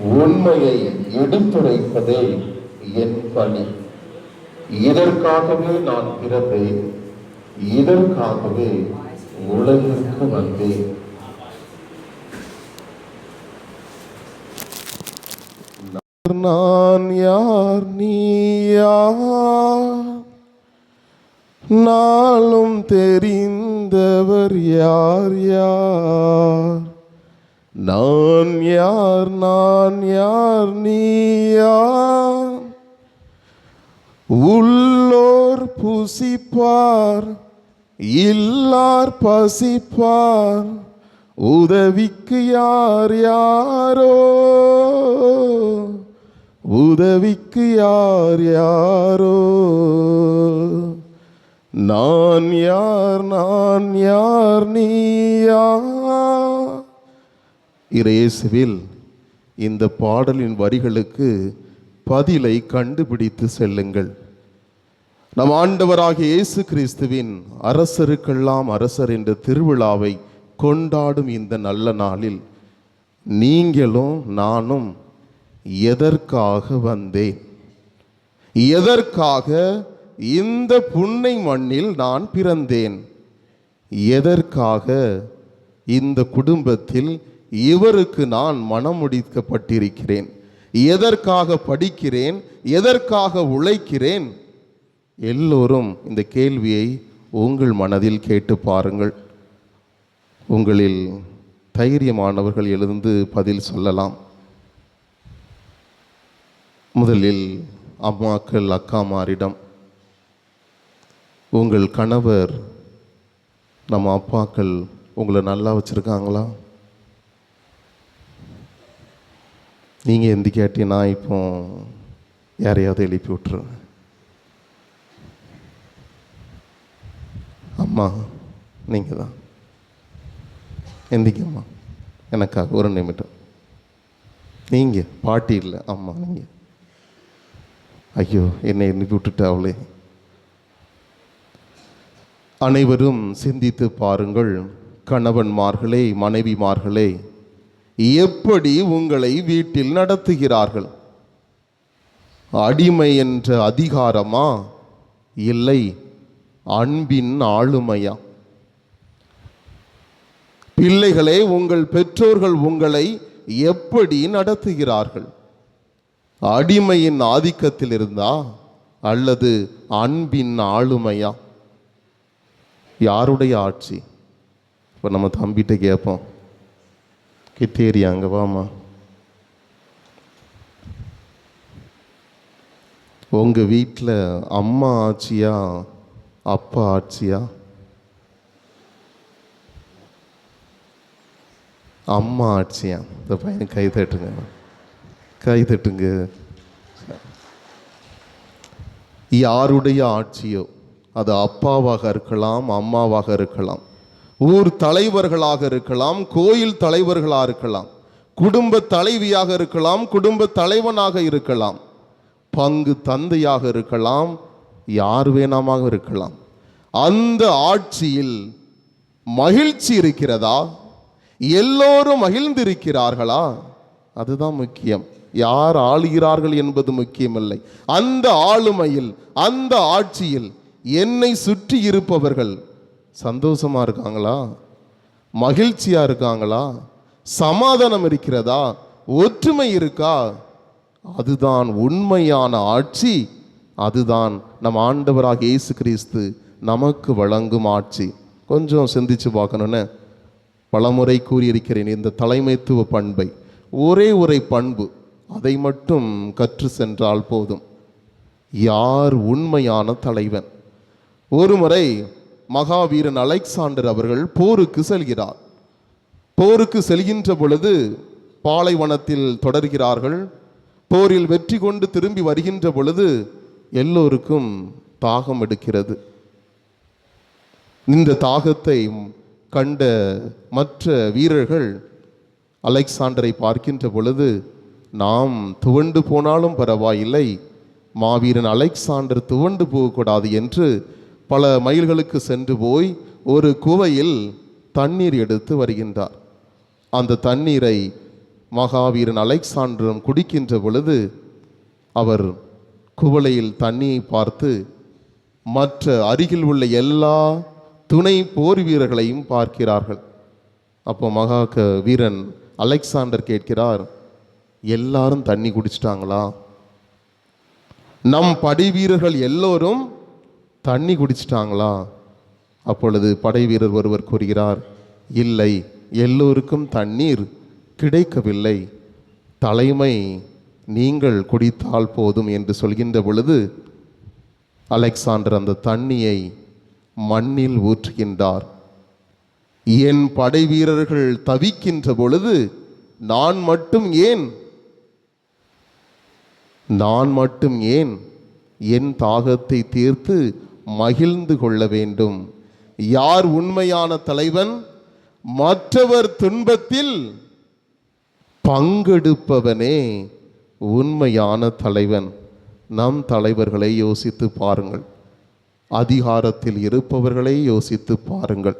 உண்மையை எடுத்துரைப்பதே என் பணி. இதற்காகவே நான் பிறந்தேன். இதற்காகவே உலகிற்கு வந்தேன். நான் யார்? நீயா நாளும் தெரிந்தவர் யார்? யார்? நான் யார் நான் யார் நீயா உள்ளோர் புசிப்பார் இல்லார் பசிப்பார். உதவிக்கு யார் யாரோ? உதவிக்கு யார் யாரோ? நான் யார் நான் யார் நீயா இறையேசுவில் இந்த பாடலின் வரிகளுக்கு பதிலை கண்டுபிடித்து செல்லுங்கள். நம் ஆண்டவராகிய இயேசு கிறிஸ்துவின் அரசருக்கெல்லாம் அரசர் என்ற திருவிழாவை கொண்டாடும் இந்த நல்ல நாளில் நீங்களும் நானும் எதற்காக வந்தேன்? எதற்காக இந்த புன்னை மண்ணில் நான் பிறந்தேன்? எதற்காக இந்த குடும்பத்தில் இவருக்கு நான் மனமுடிக்கப்பட்டிருக்கிறேன். எதற்காக படிக்கிறேன்? எதற்காக உழைக்கிறேன்? எல்லோரும் இந்த கேள்வியை உங்கள் மனதில் கேட்டு பாருங்கள். உங்களில் தைரியமானவர்கள் எழுந்து பதில் சொல்லலாம். முதலில் அம்மாக்கள் அக்காமாரிடம் உங்கள் கணவர் நம்ம அப்பாக்கள் உங்களை நல்லா வச்சுருக்காங்களா? நீங்கள் எந்த நான் இப்போ யாரையாவது எழுப்பி விட்டுருவேன். அம்மா நீங்கள் தான் எந்திக்கம்மா எனக்காக ஒரு நிமிடம். நீங்கள் பாட்டி இல்லை அம்மா நீங்கள் ஐயோ என்னை எழுப்பி விட்டுட்டு அவளே அனைவரும் சிந்தித்து பாருங்கள். கணவன்மார்களே மனைவிமார்களே எப்படி உங்களை வீட்டில் நடத்துகிறார்கள்? அடிமை என்ற அதிகாரமா? இல்லை அன்பின் ஆளுமையா? பிள்ளைகளே உங்கள் பெற்றோர்கள் உங்களை எப்படி நடத்துகிறார்கள்? அடிமையின் ஆதிக்கத்தில் இருந்தா அல்லது அன்பின் ஆளுமையா? யாருடைய ஆட்சி? இப்போ நம்ம தம்பிகிட்ட கேட்போம் கிட்டேரியா அங்கே வாமா உங்கள் வீட்டில் அம்மா ஆட்சியா அப்பா ஆட்சியா அம்மா ஆட்சியா இந்த பையனுக்கு கை தட்டுங்க. கை தட்டுங்க. யாருடைய ஆட்சியோ அது அப்பாவாக இருக்கலாம் அம்மாவாக இருக்கலாம். ஊர் தலைவர்களாக இருக்கலாம் கோயில் தலைவர்களாக இருக்கலாம் குடும்ப தலைவியாக இருக்கலாம் குடும்ப தலைவனாக இருக்கலாம் பங்கு தந்தையாக இருக்கலாம் யார் வேணாமாக இருக்கலாம். அந்த ஆட்சியில் மகிழ்ச்சி இருக்கிறதா? எல்லோரும் மகிழ்ந்திருக்கிறார்களா? அதுதான் முக்கியம். யார் ஆளுகிறார்கள் என்பது முக்கியமில்லை. அந்த ஆளுமையில் அந்த ஆட்சியில் என்னை சுற்றி இருப்பவர்கள் சந்தோஷமா இருக்காங்களா? மகிழ்ச்சியாக இருக்காங்களா? சமாதானம் இருக்கிறதா? ஒற்றுமை இருக்கா? அதுதான் உண்மையான ஆட்சி. அதுதான் நம் ஆண்டவராக இயேசு கிறிஸ்து நமக்கு வழங்கும் ஆட்சி. கொஞ்சம் சிந்திச்சு பார்க்கணுன்னு பலமுறை கூறியிருக்கிறேன் இந்த தலைமைத்துவ பண்பை. ஒரே ஒரே பண்பு அதை மட்டும் கற்று சென்றால் போதும். யார் உண்மையான தலைவன்? ஒருமுறை மகாவீரன் அலெக்சாண்டர் அவர்கள் போருக்கு செல்கிறார். போருக்கு செல்கின்ற பொழுது பாலைவனத்தில் தொடர்கிறார்கள். போரில் வெற்றி கொண்டு திரும்பி வருகின்ற பொழுது எல்லோருக்கும் தாகம் எடுக்கிறது. இந்த தாகத்தை கண்ட மற்ற வீரர்கள் அலெக்சாண்டரை பார்க்கின்ற பொழுது நாம் துவண்டு போனாலும் பரவாயில்லை. மாவீரன் அலெக்சாண்டர் துவண்டு போகக்கூடாது என்று பல மைல்களுக்கு சென்று போய் ஒரு குவையில் தண்ணீர் எடுத்து வருகின்றார். அந்த தண்ணீரை மகாவீரன் அலெக்சாண்டரும் குடிக்கின்ற பொழுது அவர் குவளையில் தண்ணியை பார்த்து மற்ற அருகில் உள்ள எல்லா துணை போர் வீரர்களையும் பார்க்கிறார்கள். அப்போ மகா க- வீரன் அலெக்சாண்டர் கேட்கிறார் எல்லாரும் தண்ணி குடிச்சிட்டாங்களா? நம் படை வீரர்கள் எல்லோரும் தண்ணி குடிச்சிட்டாங்களா? அப்பொழுது படை வீரர் ஒருவர் கூறுகிறார் இல்லை எல்லோருக்கும் தண்ணீர் கிடைக்கவில்லை. தலைமை நீங்கள் குடித்தால் போதும் என்று சொல்கின்ற பொழுது அலெக்சாண்டர் அந்த தண்ணியை மண்ணில் ஊற்றுகின்றார். என் படை வீரர்கள் தவிக்கின்ற பொழுது நான் மட்டும் ஏன்? நான் மட்டும் ஏன்? என் தாகத்தை தீர்த்து மகிழ்ந்து கொள்ள வேண்டும். யார் உண்மையான தலைவன்? மற்றவர் துன்பத்தில் பங்கெடுப்பவனே உண்மையான தலைவன். நம் தலைவர்களை யோசித்து பாருங்கள். அதிகாரத்தில் இருப்பவர்களை யோசித்து பாருங்கள்.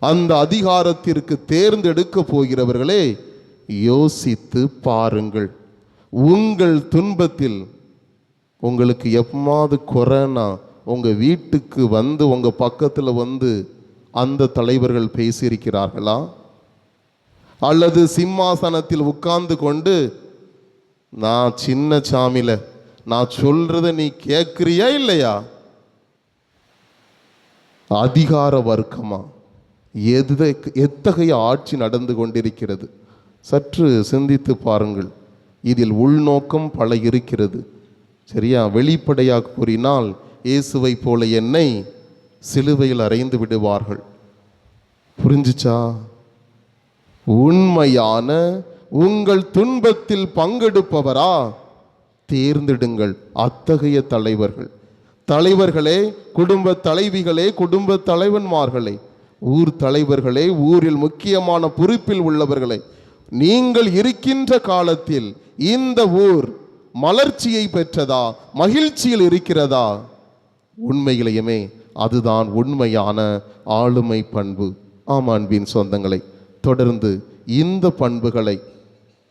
அந்த அதிகாரத்திற்கு தேர்ந்தெடுக்க போகிறவர்களே யோசித்து பாருங்கள். உங்கள் துன்பத்தில் உங்களுக்கு எப்பமாவது கொரோனா உங்கள் வீட்டுக்கு வந்து உங்கள் பக்கத்தில் வந்து அந்த தலைவர்கள் பேசியிருக்கிறார்களா? அல்லது சிம்மாசனத்தில் உட்கார்ந்து கொண்டு நான் சின்ன சாமில நான் சொல்கிறத நீ கேட்குறியா இல்லையா? அதிகார வர்க்கமா? எது எத்தகைய ஆட்சி நடந்து கொண்டிருக்கிறது? சற்று சிந்தித்து பாருங்கள். இதில் உள்நோக்கம் பல இருக்கிறது. சரியா? வெளிப்படையாக கூறினால் இயேசுவை போல என்னை சிலுவையில் அறைந்து விடுவார்கள். புரிஞ்சுச்சா? உண்மையான உங்கள் துன்பத்தில் பங்கெடுப்பவரா? தேர்ந்தெடுங்கள் அத்தகைய தலைவர்கள். தலைவர்களே குடும்ப தலைவிகளே குடும்ப தலைவன்மார்களே ஊர் தலைவர்களே ஊரில் முக்கியமான பொறுப்பில் உள்ளவர்களே நீங்கள் இருக்கின்ற காலத்தில் இந்த ஊர் மலர்ச்சியை பெற்றதா? மகிழ்ச்சியில் இருக்கிறதா? உண்மையிலேயுமே அதுதான் உண்மையான ஆளுமை பண்பு. ஆம் அன்பின் சொந்தங்களை தொடர்ந்து இந்த பண்புகளை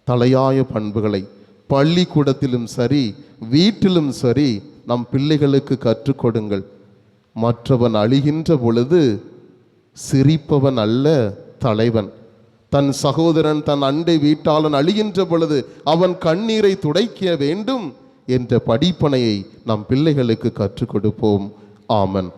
தலையாய பண்புகளை பள்ளிக்கூடத்திலும் சரி வீட்டிலும் சரி நம் பிள்ளைகளுக்கு கற்றுக் கொடுங்கள். மற்றவன் அழிகின்ற பொழுது சிரிப்பவன் அல்ல தலைவன். தன் சகோதரன் தன் அண்டை வீட்டாளன் அழிகின்ற பொழுது அவன் கண்ணீரை துடைக்க வேண்டும். என்ற படிப்பனையை நம் பிள்ளைகளுக்கு கற்றுக் கொடுப்போம். ஆமன்.